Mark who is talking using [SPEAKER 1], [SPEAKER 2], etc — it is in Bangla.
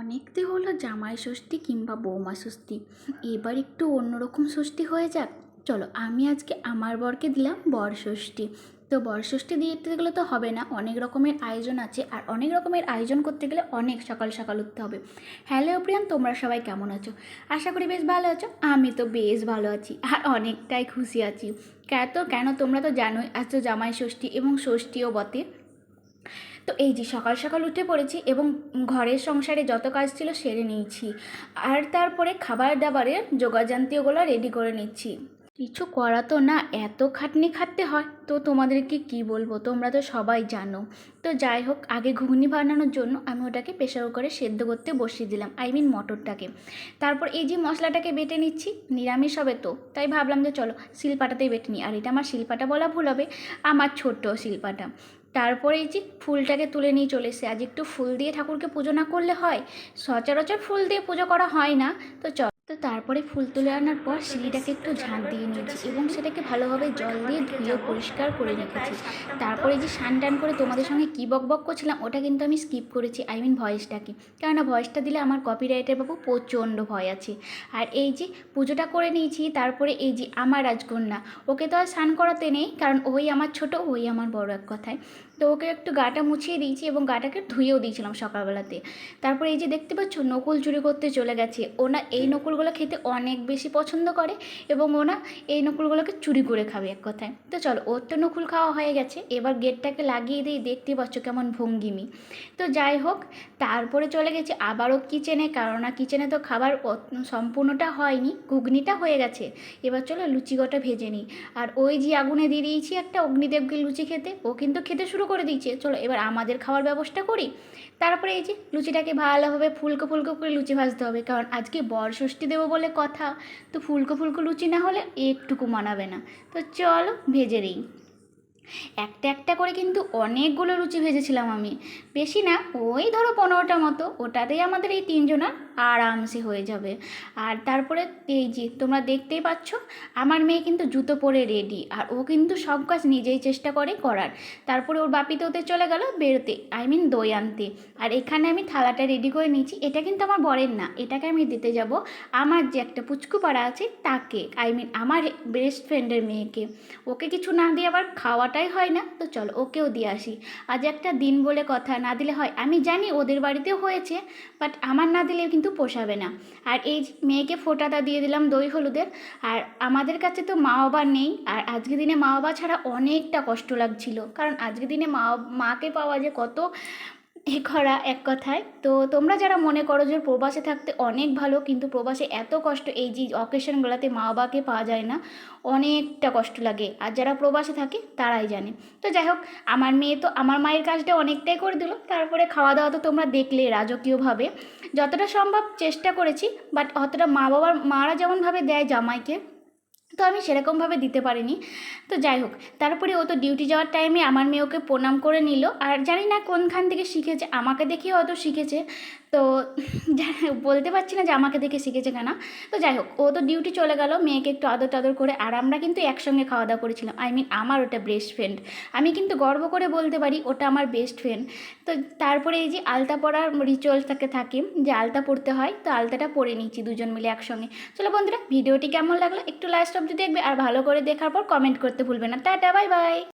[SPEAKER 1] অনেকতে হলো জামাই ষষ্ঠী কিংবা বৌমা ষষ্ঠী। এবার একটু অন্যরকম ষষ্ঠী হয়ে যাক। চলো, আমি আজকে আমার বরকে দিলাম বর ষষ্ঠী। তো বর ষষ্ঠী দিতে গেলে তো হবে না, অনেক রকমের আয়োজন আছে আর অনেক রকমের আয়োজন করতে গেলে অনেক সকাল সকাল উঠতে হবে। হ্যালো প্রিয়ান, তোমরা সবাই কেমন আছো? আশা করি বেশ ভালো আছো, আমি তো বেশ ভালো আছি আর অনেকটাই খুশি আছি। তো কেন তোমরা তো জানোই, আজ তো জামাই ষষ্ঠী এবং ষষ্ঠীও বটে। তো এই যে সকাল সকাল উঠে পড়েছি এবং ঘরের সংসারে যত কাজ ছিল সেরে নিয়েছি। আর তারপরে খাবার দাবারের যোগাযান্তিওগুলো রেডি করে নিচ্ছি। কিছু করা তো না, এত খাটনি খাটতে হয়। তো তোমাদেরকে কি বলব? তোমরা তো সবাই জানো। তো যাই হোক, আগে ঘুগনি বানানোর জন্য আমি ওটাকে প্রেশার কুকারে সেদ্ধ করতে বসিয়ে দিলাম আই মিন মটরটাকে। তারপর এই যে মশলাটাকে বেটে নিচ্ছি, নিরামিষ হবে তো। তাই ভাবলাম যে চলো শিলপাটাতেই বেটে নিই। আর এটা আমার শিলপাটা বলা ভুল হবে, আমার ছোট্ট শিলপাটা। তারপরে এই যে ফুলটাকে তুলে নিয়ে চলে এসে আজ একটু ফুল দিয়ে ঠাকুরকে পুজো না করলে হয়? সচরাচর ফুল দিয়ে পুজো করা হয় না। তো চ তো তারপরে ফুল তুলে আনার পর সিঁড়িটাকে একটু ঝাঁট দিয়ে নিয়েছি এবং সেটাকে ভালোভাবে জল দিয়ে ধুয়ে পরিষ্কার করে রেখেছি। তারপরে যে স্নান টান করে তোমাদের সঙ্গে কী বক বক করছিলাম, ওটা কিন্তু আমি স্কিপ করেছি, আই মিন ভয়েসটাকে কেননা ভয়েসটা দিলে আমার কপিরাইটের বাবু প্রচণ্ড ভয় আছে। আর এই যে পুজোটা করে নিয়েছি, তারপরে এই যে আমার রাজকন্যা, ওকে তো আর স্নান করাতে নেই, কারণ ওই আমার ছোট, ওই আমার বড় এক কথায়। তো ওকে একটু গাটা মুছিয়ে দিয়েছি এবং গাটাকে ধুয়েও দিয়েছিলাম সকালবেলাতে। তারপরে এই যে দেখতে পাচ্ছ, নকুল চুরি করতে চলে গেছে। ওনা এই নকুলগুলো খেতে অনেক বেশি পছন্দ করে এবং ওনা এই নকুলগুলোকে চুরি করে খাবে এক কথায়। তো চলো, ওর তো নকুল খাওয়া হয়ে গেছে। এবার গেটটাকে লাগিয়ে দিই, দেখতে পাচ্ছ কেমন ভঙ্গিমি। তো যাই হোক, তারপরে চলে গেছি আবারও কিচেনে কারণ কিচেনে তো খাবার সম্পূর্ণটা হয়নি, ঘুগনিটা হয়ে গেছে। এবার চলো লুচি কটা ভেজে নিই। আর ওই যে আগুনে দিয়ে দিয়েছি একটা অগ্নিদেবকে লুচি খেতে, ও কিন্তু খেতে শুরু করে দিয়েছে। চলো, এবার আমাদের খাওয়ার ব্যবস্থা করি। তারপরে এই যে লুচিটাকে ভালোভাবে ফুলকো ফুলকো করে লুচি ভাজতে হবে, কারণ আজকে বর ষষ্ঠী দেবো বলে কথা। তো ফুলকো ফুলকো লুচি না হলে একটুকু মানাবে না। তো চলো, ভেজে নিই। একটা একটা করে কিন্তু অনেকগুলো লুচি ভেজেছিলাম আমি। বেশি না, ওই ধরো পনেরোটা মতো। ওটাতেই আমাদের এই তিনজনের আরামসে হয়ে যাবে। আর তারপরে এই যে তোমরা দেখতেই পাচ্ছ, আমার মেয়ে কিন্তু জুতো পরে রেডি আর ও কিন্তু সব কাজ নিজেই চেষ্টা করে করার। তারপরে ওর বাপিতে ওতে চলে গেল বেরোতে আই মিন দই আনতে। আর এখানে আমি থালাটা রেডি করে নিয়েছি, এটা কিন্তু আমার বরের না, এটাকে আমি দিতে যাব। আমার যে একটা পুচকু পাড়া আছে তাকে আই মিন আমার বেস্ট ফ্রেন্ডের মেয়েকে। ওকে কিছু না দিয়ে আবার খাওয়াটাই হয় না, তো চলো ওকেও দিয়ে আসি। আজ একটা দিন বলে কথা, না দিলে হয়, আমি জানি ওদের বাড়িতেও হয়েছে বাট আমার না দিলে কিন্তু পোষাবে না। আর এই মেয়েকে ফোটাটা দিয়ে দিলাম দই হলুদের, আর আমাদের কাছে তো মা বাবা নেই, আর আজকে দিনে মা বাবা ছাড়া অনেকটা কষ্ট লাগছিল। কারণ আজকে দিনে মা, মাকে পাওয়া যে কত এ করা এক কথায়। তো তোমরা যারা মনে করো যে প্রবাসে থাকতে অনেক ভালো, কিন্তু প্রবাসে এত কষ্ট এই যে অকেশনগুলোতে মা বাবাকে পাওয়া যায় না, অনেকটা কষ্ট লাগে। আর যারা প্রবাসে থাকে, তারাই জানে। তো যাই হোক, আমার মেয়ে তো আমার মায়ের কাজটা অনেকটাই করে দিল। তারপরে খাওয়া দাওয়া তো তোমরা দেখলে রাজকীয়ভাবে। যতটা সম্ভব চেষ্টা করেছি বাট অতটা মা বাবার মারা যেমনভাবে দেয় জামাইকে তো আমি সেরকমভাবে দিতে পারিনি। তো যাই হোক, তারপরে ও তো ডিউটি যাওয়ার টাইমে আমার মেয়েকে প্রণাম করে নিল। আর জানি না কোনখান থেকে শিখেছে, আমাকে দেখেও হয়তো শিখেছে। তো বলতে পারছি না যে আমাকে দেখে শিখেছে কেন। তো যাই হোক, ও তো ডিউটি চলে গেল, মেয়েকে একটু আদর টাদর করে, আর আমরা কিন্তু একসঙ্গে খাওয়া দাওয়া করেছিলাম। আই মিন আমার ওটা বেস্ট ফ্রেন্ড আমি কিন্তু গর্ব করে বলতে পারি, ওটা আমার বেস্ট ফ্রেন্ড তো তারপরে এই যে আলতা পরার রিচুয়ালসটাকে থাকে, যে আলতা পড়তে হয়, তো আলতাটা পরে নিচ্ছি দুজন মিলে একসঙ্গে। চলো বন্ধুরা ভিডিওটি কেমন লাগল একটু লাস্ট অবধি দেখবে, আর ভালো করে দেখার পর কমেন্ট করতে ভুলবে না। Tata bye bye